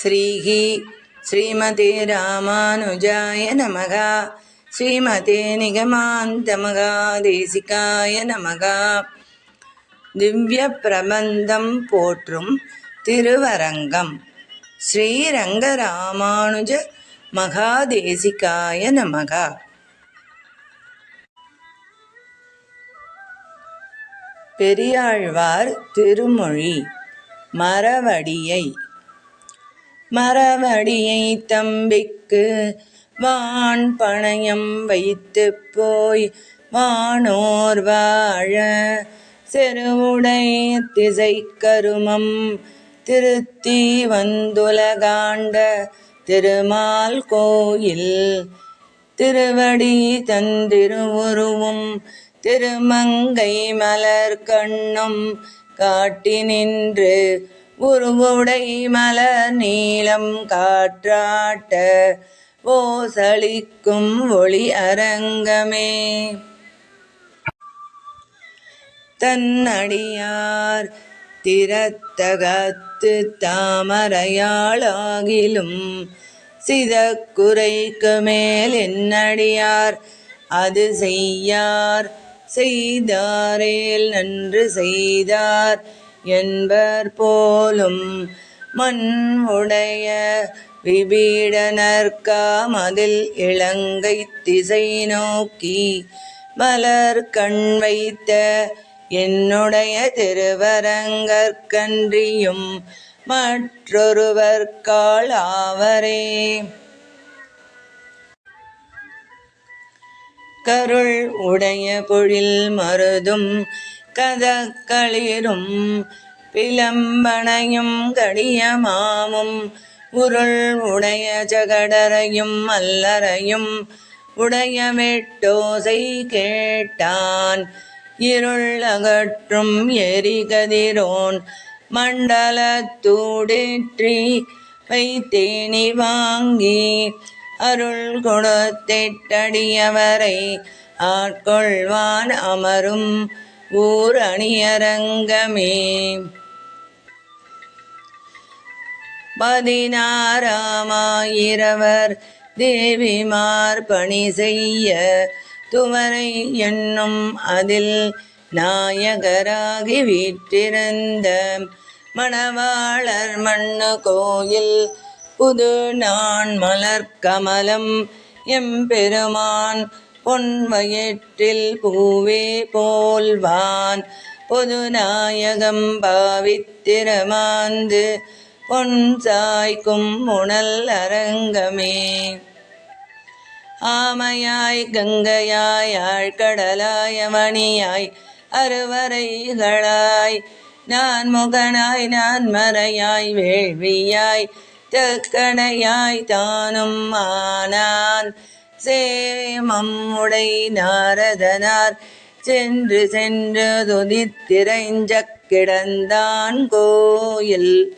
ஸ்ரீஹி ஸ்ரீமதே ராமானுஜாய நமக ஸ்ரீமதே நிகமாந்தமகாதேசிகாய நமகா திவ்ய பிரபந்தம் போற்றும் திருவரங்கம் ஸ்ரீரங்க ராமானுஜ மகாதேசிகாய நமகா பெரியாழ்வார் திருமொழி மரவடியை மரவடியை தம்பிக்கு வான் பணயம் வைத்து போய் வானோர் வாழ. செருவுடை திசை கருமம் திருத்தி வந்துலகாண்ட திருமால் கோயில். திருவடி தந்திருவுருவும் திருமங்கை மலர் கண்ணும் காட்டி நின்று உருவுடை மலர் நீளம் காற்றாட்ட ஓசளிக்கும் ஒளி அரங்கமே. தன்னடியார் திறத்தகத்து தாமரையாளாகிலும் சிதக்குறைக்கு மேல் என்னடியார் அது செய்யார் செய்தாரேல் நன்று செய்தார். என்பர் போலும் மண் உடைய விபீடனர்காமதில் இலங்கை திசை நோக்கி மலர் கண் வைத்த என்னுடைய திருவரங்கற்கன்றியும் மற்றொருவர்கால் ஆவரே. கருள் உடைய பொழில் மருதும் கதக்களிரும் பிளம்பனையும் கடியமாமும் உருள் உடைய ஜகடரையும் மல்லரையும் உடைய வெட்டோசை கேட்டான். இருள் அகற்றும் எரிகதிரோன் மண்டலத்தூடிற்றி வைத்தேனி வாங்கி அருள் கொடுத்திட்டடியவரை ஆட்கொள்வான் அமரும் ஓர் அணியரங்கமே. பதினாறாமாயிரவர் தேவிமார் பணி செய்ய துவரை என்னும் அதில் நாயகராகி வீற்றிருந்த மணவாளர் மண்ணு கோயில் புது நான் மலர்கமலம் எம்பெருமான் பொன்மயிற்றில் பூவே போல்வான். பொது நாயகம் பாவித்திரமாந்து பொன் சாய்க்கும் உணல் அரங்கமே. ஆமையாய் கங்கையாய் ஆழ்கடலாய மணியாய் அறுவரைகளாய் நான் முகனாய் நான் மறையாய் வேள்வியாய் தக்கணையாய் தானும் ஆனான். சேமம் உடை நாரதனார். சென்று சென்று துதித்திரைஞ்ச கிடந்தான் கோயில்.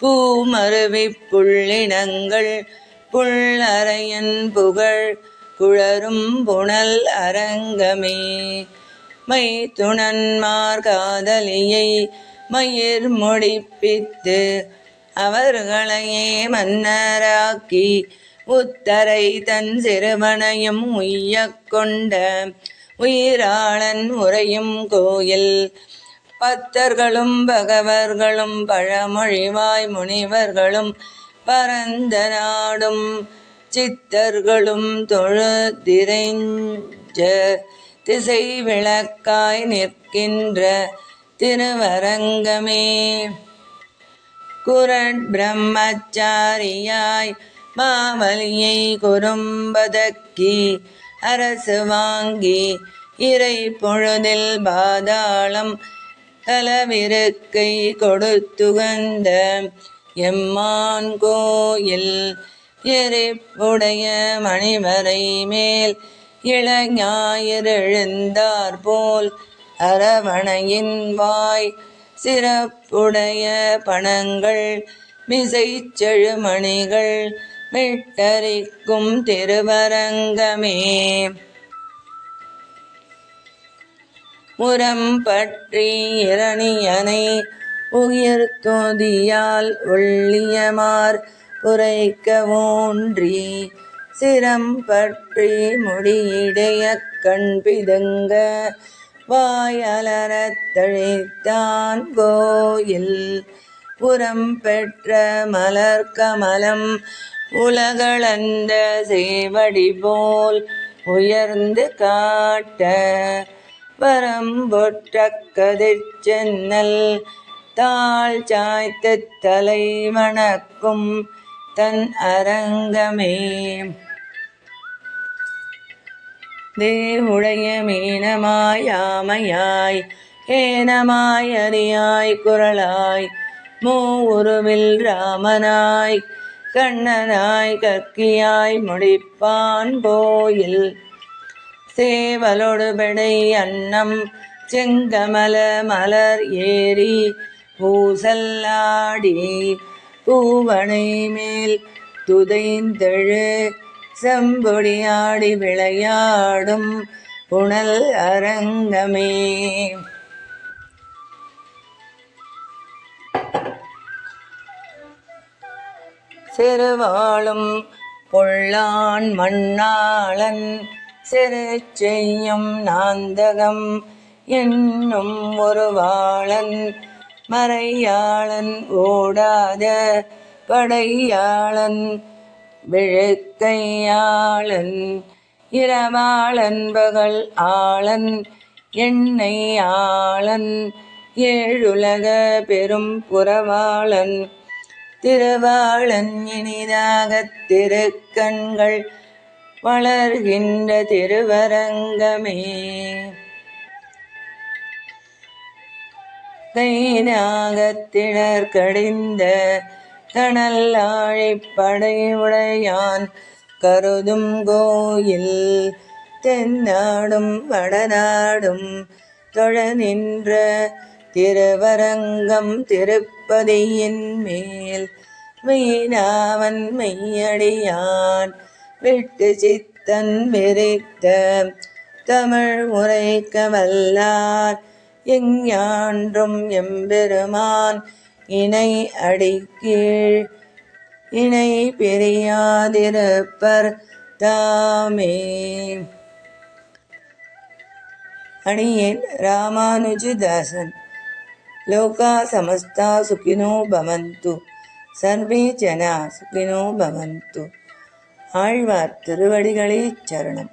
பூமருவி புள்ளினங்கள் புள்ளறையன் புகழ் குழரும் புனல் அரங்கமே. மை துணன்மார் காதலியை மயிர் முடிப்பித்து அவர்களையே மன்னராக்கி உத்தரை தன் சிறுவனையும் உய்ய கொண்ட உயிராளன் உரையும் கோயில். பத்தர்களும் பகவர்களும் பழமொழிவாய் முனிவர்களும் பரந்த நாடும் சித்தர்களும் தொழுதிரைஞ்ச திசை விளக்காய் நிற்கின்ற திருவரங்கமே. குரட் பிரம்மச்சாரியாய் மாமலியை குறும்பதக்கி அரசு வாங்கி இறை பொழுதில் பாதாளம் கலவிருக்கை கொடுத்துகந்த எம்மான் கோயில் எரிப்புடைய மணிவரை மேல் இளஞாயிறெழுந்தார் போல் அரவணையின் வாய் சிறப்புடைய பணங்கள் மிசைச்செழுமணிகள் விட்டரிக்கும் திருவரங்கமே. முரம் பற்றி இரணியனை உயிர் தோதியால் ஒள்ளியமார் உரைக்க ஊன்றி சிரம் பற்றி முடியிடைய கண் பிதுங்க வாயலரத்தழைத்தான் கோயில். புறம் பெற்ற மலர் கமலம் உலகளந்த சேவடி போல் உயர்ந்து காட்ட வரம்பொற்ற கதிர் சென்னல் தாழ் சாய்த்து தலை வணக்கும் தன் அரங்கமே. தேவுடைய மீனமாய் ஆமையாய் ஏனமாய் அரியாய் குரலாய் மூ உருவில் ராமனாய் கண்ணனாய் கக்கியாய் முடிப்பான் கோயில் சேவலொடு பெடை அன்னம் செங்கமல மலர் ஏறி பூசல்லாடி பூவனை மேல் துதைந்தெழு செம்பொடியாடி விளையாடும் புனல் அரங்கமே. செருவாளும் பொள்ளான் மண்ணாளன் செரு செய்யும் நாந்தகம் என்னும் ஒரு வாழன் மறையாளன் ஓடாத படையாளன் விழுக்கையாளன் இரவாளன் பகல் ஆளன் எண்ணெய் ஆளன் ஏழுலக பெரும் புறவாளன் திருவாளன் இனிதாக திருக்கண்கள் வளர்கின்ற திருவரங்கமே. கைநாகத்திடர் கடிந்த கணல் ஆழிப்படை உடையான் கருதும் கோயில் தென்னாடும் வடநாடும் தொழ நின்ற திருவரங்கம் திருப்பதியின் மேல் மீனாவன் மெய்யடியான் விட்டு சித்தன் விரித்த தமிழ் உரைக்க வல்லார் எஞ்ஞான்றும் எம்பெருமான் இணை அடிக்கீழ் இணை பிரியாதிருப்பர் தாமே. அணியேன் ராமானுஜதாசன். ಲೋಕ ಸಮಸ್ತ ಸುಖಿನೋ ಭವಂತು ಸರ್ವೇ ಜನ ಸುಖಿನೋ ಭವಂತು ಆಳ್ವಾರ್ ತಿರುವಡಿಗಳೇ ಚರಣಂ